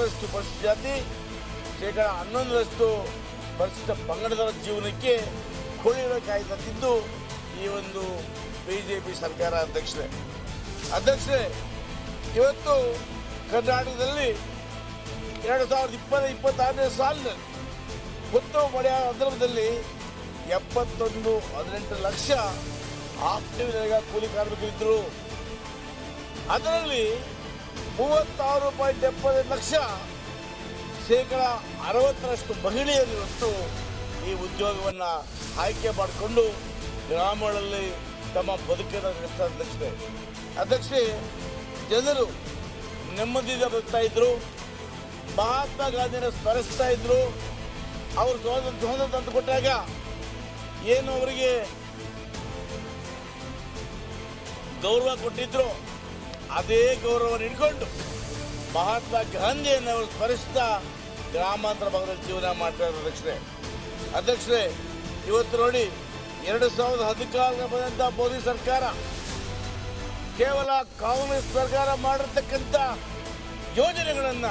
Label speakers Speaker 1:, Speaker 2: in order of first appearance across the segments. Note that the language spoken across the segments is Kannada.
Speaker 1: ರಷ್ಟು ಪರಿಶಿಷ್ಟ ಜಾತಿ ಶೇಕಡ ಹನ್ನೊಂದರಷ್ಟು ಪರಿಶಿಷ್ಟ ಪಂಗಡದವರ ಜೀವನಕ್ಕೆ ಕೋಳಿಗಳ ಕಾಯ್ದಿದ್ದು ಈ ಒಂದು ಬಿಜೆಪಿ ಸರ್ಕಾರ ಅಧ್ಯಕ್ಷರೇ. ಅಧ್ಯಕ್ಷರೇ, ಇವತ್ತು ಕರ್ನಾಟಕದಲ್ಲಿ ಎರಡು ಸಾವಿರದ ಇಪ್ಪತ್ತ ಇಪ್ಪತ್ತಾರನೇ ಸಾಲಿನಲ್ಲಿ ಉತ್ತಮ ಮಳೆಯ ಸಂದರ್ಭದಲ್ಲಿ ಎಪ್ಪತ್ತೊಂದು ಹದಿನೆಂಟು ಲಕ್ಷ ಕೂಲಿ ಕೂಲಿ ಕಾರ್ಮಿಕರಿದ್ದರು. ಅದರಲ್ಲಿ ಮೂವತ್ತಾರು ಪಾಯಿಂಟ್ ಎಪ್ಪತ್ತೈದು ಲಕ್ಷ ಶೇಕಡ ಅರವತ್ತರಷ್ಟು ಮಹಿಳೆಯರು ಇವತ್ತು ಈ ಉದ್ಯೋಗವನ್ನು ಆಯ್ಕೆ ಮಾಡಿಕೊಂಡು ಗ್ರಾಮಗಳಲ್ಲಿ ತಮ್ಮ ಬದುಕಿನ ನಡೆಸ್ತಾ ಅಧ್ಯಕ್ಷರೇ ಅಧ್ಯಕ್ಷರೇ, ಜನರು ನೆಮ್ಮದಿಯಿಂದ ಬದುಕ್ತಾ ಇದ್ರು, ಮಹಾತ್ಮ ಗಾಂಧಿನ ಸ್ಮರಿಸ್ತಾ ಇದ್ರು, ಅವರು ಸ್ವಾತಂತ್ರ್ಯ ತಂದು ಕೊಟ್ಟಾಗ ಏನು ಅವರಿಗೆ ಗೌರವ ಕೊಟ್ಟಿದ್ರು? ಅದೇ ಗೌರವವನ್ನು ಇಟ್ಕೊಂಡು ಮಹಾತ್ಮ ಗಾಂಧಿಯನ್ನು ಸ್ಮರಿಸ್ತಾ ಗ್ರಾಮಾಂತರ ಭಾಗದಲ್ಲಿ ಜೀವನ ಮಾಡ್ತಾ ಇದ್ದಾರೆ ಅಧ್ಯಕ್ಷರೇ. ಅಧ್ಯಕ್ಷರೇ, ಇವತ್ತು ನೋಡಿ ಎರಡು ಸಾವಿರದ ಹದಿನಾಲ್ಕರ ಬಂದಂಥ ಮೋದಿ ಸರ್ಕಾರ ಕೇವಲ ಕಾಂಗ್ರೆಸ್ ಸರ್ಕಾರ ಮಾಡಿರ್ತಕ್ಕಂಥ ಯೋಜನೆಗಳನ್ನ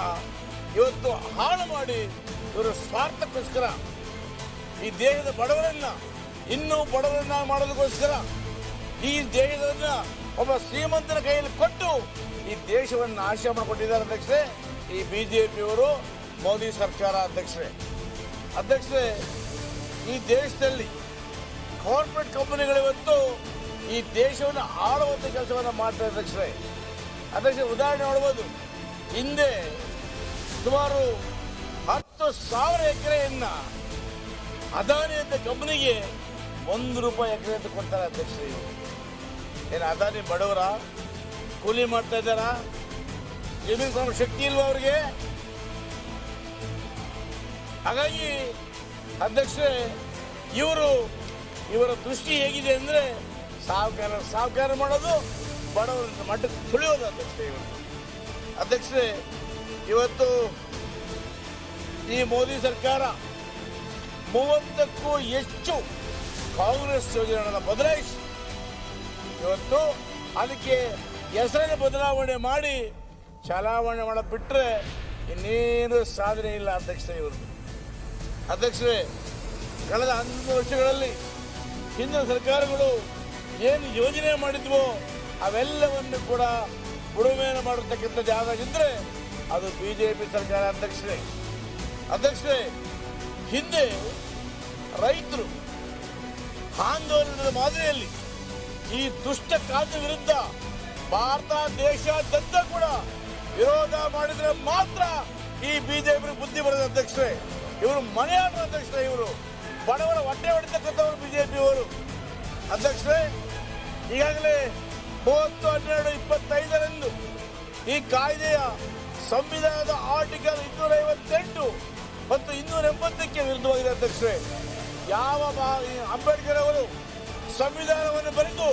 Speaker 1: ಇವತ್ತು ಹಾಳು ಮಾಡಿ ಇವರ ಸ್ವಾರ್ಥಕ್ಕೋಸ್ಕರ ಈ ದೇಶದ ಬಡವರನ್ನ ಇನ್ನೂ ಬಡವರನ್ನ ಮಾಡೋದಕ್ಕೋಸ್ಕರ ಈ ದೇಶದನ್ನ ಒಬ್ಬ ಶ್ರೀಮಂತನ ಕೈಯಲ್ಲಿ ಕೊಟ್ಟು ಈ ದೇಶವನ್ನು ನಾಶ ಮಾಡಿಕೊಟ್ಟಿದ್ದಾರೆ ಅಧ್ಯಕ್ಷರೇ. ಈ ಬಿಜೆಪಿಯವರು, ಮೋದಿ ಸರ್ಕಾರ ಅಧ್ಯಕ್ಷರೇ. ಅಧ್ಯಕ್ಷರೇ, ಈ ದೇಶದಲ್ಲಿ ಕಾರ್ಪೊರೇಟ್ ಕಂಪನಿಗಳು ಇವತ್ತು ಈ ದೇಶವನ್ನು ಆಳುವಂತ ಕೆಲಸವನ್ನು ಮಾಡ್ತಾರೆ ಅಧ್ಯಕ್ಷರೇ. ಅಧ್ಯಕ್ಷ ಉದಾಹರಣೆ ನೋಡ್ಬೋದು. ಹಿಂದೆ ಸುಮಾರು ಹತ್ತು ಸಾವಿರ ಎಕರೆಯನ್ನ ಅದಾನಿ ಅಂತ ಕಂಪನಿಗೆ ಒಂದು ರೂಪಾಯಿ ಎಕರೆ ಅಂತ ಕೊಡ್ತಾರೆ ಅಧ್ಯಕ್ಷರೇ ಏನು ಅದಾನಿ ಬಡವರ? ಕೂಲಿ ಮಾಡ್ತಾ ಇದ್ದಾರ? ಜಮೀನು ಕೊಂಡು ಶಕ್ತಿ ಇಲ್ವಾ ಅವ್ರಿಗೆ? ಹಾಗಾಗಿ ಅಧ್ಯಕ್ಷರೇ, ಇವರು, ಇವರ ದೃಷ್ಟಿ ಹೇಗಿದೆ ಅಂದರೆ ಸಾಹುಕಾರ ಸಾಹುಕಾರ ಮಾಡೋದು ಬಡವರ ಮಟ್ಟಕ್ಕೆ ತುಳಿಯೋದು ಅಧ್ಯಕ್ಷರೇ ಇವರು. ಅಧ್ಯಕ್ಷರೇ, ಇವತ್ತು ಈ ಮೋದಿ ಸರ್ಕಾರ ಮೂವತ್ತಕ್ಕೂ ಹೆಚ್ಚು ಕಾಂಗ್ರೆಸ್ ಯೋಜನೆಗಳನ್ನು ಬದಲಾಯಿಸಿ ಇವತ್ತು ಅದಕ್ಕೆ ಹೆಸರನ್ನು ಬದಲಾವಣೆ ಮಾಡಿ ಚಲಾವಣೆ ಮಾಡ ಬಿಟ್ಟರೆ ಇನ್ನೇನು ಸಾಧನೆ ಇಲ್ಲ, ಅಧ್ಯಕ್ಷರೇ ಇವರು. ಅಧ್ಯಕ್ಷರೇ, ಕಳೆದ ಹನ್ನೊಂದು ವರ್ಷಗಳಲ್ಲಿ ಹಿಂದಿನ ಸರ್ಕಾರಗಳು ಏನು ಯೋಜನೆ ಮಾಡಿದ್ವೋ ಅವೆಲ್ಲವನ್ನು ಕೂಡ ಬುಡುಮೇನ ಮಾಡಿರ್ತಕ್ಕಂಥ ಜಾಗ ಇದ್ರೆ ಅದು ಬಿಜೆಪಿ ಸರ್ಕಾರ, ಅಧ್ಯಕ್ಷರೇ. ಅಧ್ಯಕ್ಷರೇ, ಹಿಂದೆ ರೈತರು ಆಂದೋಲನದ ಮಾದರಿಯಲ್ಲಿ ಈ ದುಷ್ಟ ಕಾರ್ಯ ವಿರುದ್ಧ ಭಾರತ ದೇಶಾದ್ಯಂತ ಕೂಡ ವಿರೋಧ ಮಾಡಿದ್ರೆ ಮಾತ್ರ ಈ ಬಿಜೆಪಿ ಬುದ್ಧಿ ಬರೋದು ಅಧ್ಯಕ್ಷರೇ. ಇವರು ಮನೆಯಾಟ ಅಧ್ಯಕ್ಷರೇ ಇವರು. ಬಡವರ ಹೊಟ್ಟೆ ಹೊಡಿತಕ್ಕಂಥವ್ರು ಬಿಜೆಪಿಯವರು ಅಧ್ಯಕ್ಷರೇ, ಈಗಾಗಲೇ ಮೂವತ್ತು ಹನ್ನೆರಡು ಇಪ್ಪತ್ತೈದರಂದು ಈ ಕಾಯ್ದೆಯ ಸಂವಿಧಾನದ ಆರ್ಟಿಕಲ್ ಇನ್ನೂರ ಐವತ್ತೆಂಟು ಮತ್ತು ಇನ್ನೂರ ಎಂಬತ್ತಕ್ಕೆ ವಿರುದ್ಧವಾಗಿದೆ ಅಧ್ಯಕ್ಷರೇ. ಯಾವ ಅಂಬೇಡ್ಕರ್ ಅವರು ಸಂವಿಧಾನವನ್ನು ಬರೆದು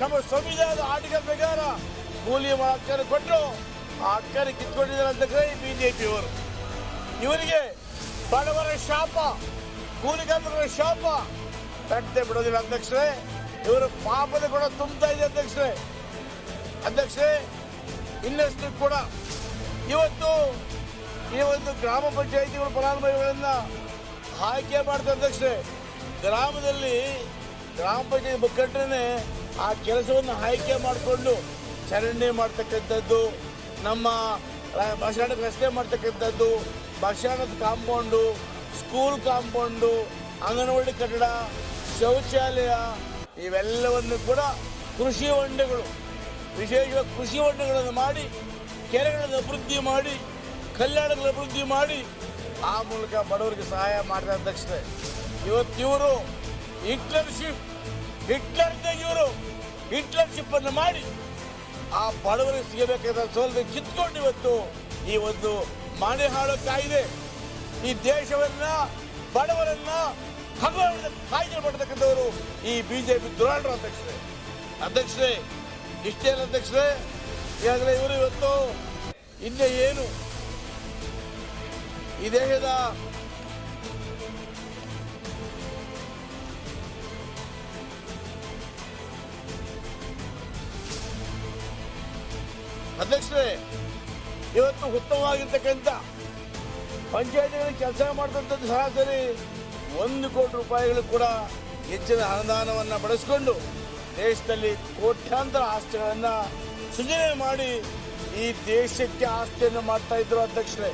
Speaker 1: ನಮ್ಮ ಸಂವಿಧಾನದ ಆರ್ಟಿಕಲ್ ಪ್ರಕಾರ ಕೂಲಿ ಹಕ್ಕನ್ನು ಕೊಟ್ಟರು. ಆ ಹಕ್ಕನ್ನು ಕಿತ್ಕೊಂಡಿದ್ದಾರೆ ಅಂತ ಬಿಜೆಪಿ ಬಿಜೆಪಿಯವರು ಇವರಿಗೆ ಬಡವರ ಶಾಪ ಕೂಲಿಗಾರರ ಶಾಪ ತಟ್ಟೆ ಬಿಡೋದಿಲ್ಲ ಅಧ್ಯಕ್ಷರೇ. ಇವರು ಪಾಪದ ಕೂಡ ತುಂಬ್ತಾ ಇದೆ ಅಧ್ಯಕ್ಷರೇ. ಅಧ್ಯಕ್ಷರೇ, ಇನ್ನಷ್ಟು ಕೂಡ ಇವತ್ತು ಈ ಒಂದು ಗ್ರಾಮ ಪಂಚಾಯಿತಿಗಳ ಫಲಾನುಭವಿಗಳನ್ನ ಆಯ್ಕೆ ಮಾಡ್ತಾರೆ ಅಧ್ಯಕ್ಷರೇ. ಗ್ರಾಮದಲ್ಲಿ ಗ್ರಾಮ ಪಂಚಾಯತ್ ಮುಖಂಡರೇ ಆ ಕೆಲಸವನ್ನು ಆಯ್ಕೆ ಮಾಡಿಕೊಂಡು ಚರಂಡಿ ಮಾಡ್ತಕ್ಕಂಥದ್ದು, ನಮ್ಮ ಬಸ್ಟ್ಯಾಂಡ್ ರಸ್ತೆ ಮಾಡ್ತಕ್ಕಂಥದ್ದು bus stand compound, school compound, anganwadi ಕಟ್ಟಡ, ಶೌಚಾಲಯ, ಇವೆಲ್ಲವನ್ನು ಕೂಡ ಕೃಷಿ ಹೊಂಡಗಳು, ವಿಶೇಷವಾಗಿ ಕೃಷಿ ಹೊಂಡಗಳನ್ನು ಮಾಡಿ, ಕೆರೆಗಳನ್ನು ಅಭಿವೃದ್ಧಿ ಮಾಡಿ ಕಲ್ಯಾಣಗಳ ಅಭಿವೃದ್ಧಿ ಮಾಡಿ, ಆ ಮೂಲಕ ಬಡವರಿಗೆ ಸಹಾಯ ಮಾಡಿದ ತಕ್ಷಣ ಇವತ್ತು ಇವರು ಹಿಟ್ಲರ್ಶಿಪ್ ಹಿಟ್ಲರ್ ಇವರು ಹಿಟ್ಲರ್ಶಿಪ್ ಅನ್ನು ಮಾಡಿ ಆ ಬಡವರಿಗೆ ಸಿಗಬೇಕಾದ ಸೋಲ್ದೆ ಕಿತ್ಕೊಂಡು ಇವತ್ತು ಈ ಒಂದು ಮನೆ ಹಾಳು ಕಾಯಿದೆ ಈ ದೇಶವನ್ನ, ಬಡವರನ್ನ ಹಗಲದ ಕಾಯ್ದೆ ಮಾಡತಕ್ಕಂಥವರು ಈ ಬಿಜೆಪಿ ದುರಾಡರು ಅಧ್ಯಕ್ಷರೇ. ಅಧ್ಯಕ್ಷರೇ, ಇಷ್ಟೇ ಅಧ್ಯಕ್ಷರೇ, ಈಗಾಗಲೇ ಇವರು ಇವತ್ತು ಹಿಂದೆ ಏನು ಈ ದೇಶದ ಅಧ್ಯಕ್ಷರೇ, ಇವತ್ತು ಉತ್ತಮವಾಗಿರ್ತಕ್ಕಂಥ ಪಂಚಾಯತಿಗಳಲ್ಲಿ ಕೆಲಸ ಮಾಡ್ತಕ್ಕಂಥದ್ದು ಸರಾಸರಿ ಒಂದು ಕೋಟಿ ರೂಪಾಯಿಗಳು ಕೂಡ ಹೆಚ್ಚಿನ ಅನುದಾನವನ್ನು ಬಳಸಿಕೊಂಡು ದೇಶದಲ್ಲಿ ಕೋಟ್ಯಾಂತರ ಆಸ್ತಿಗಳನ್ನು ಸೃಜನೆ ಮಾಡಿ ಈ ದೇಶಕ್ಕೆ ಆಸ್ತಿಯನ್ನು ಮಾಡ್ತಾ ಇದ್ರು ಅಧ್ಯಕ್ಷರೇ.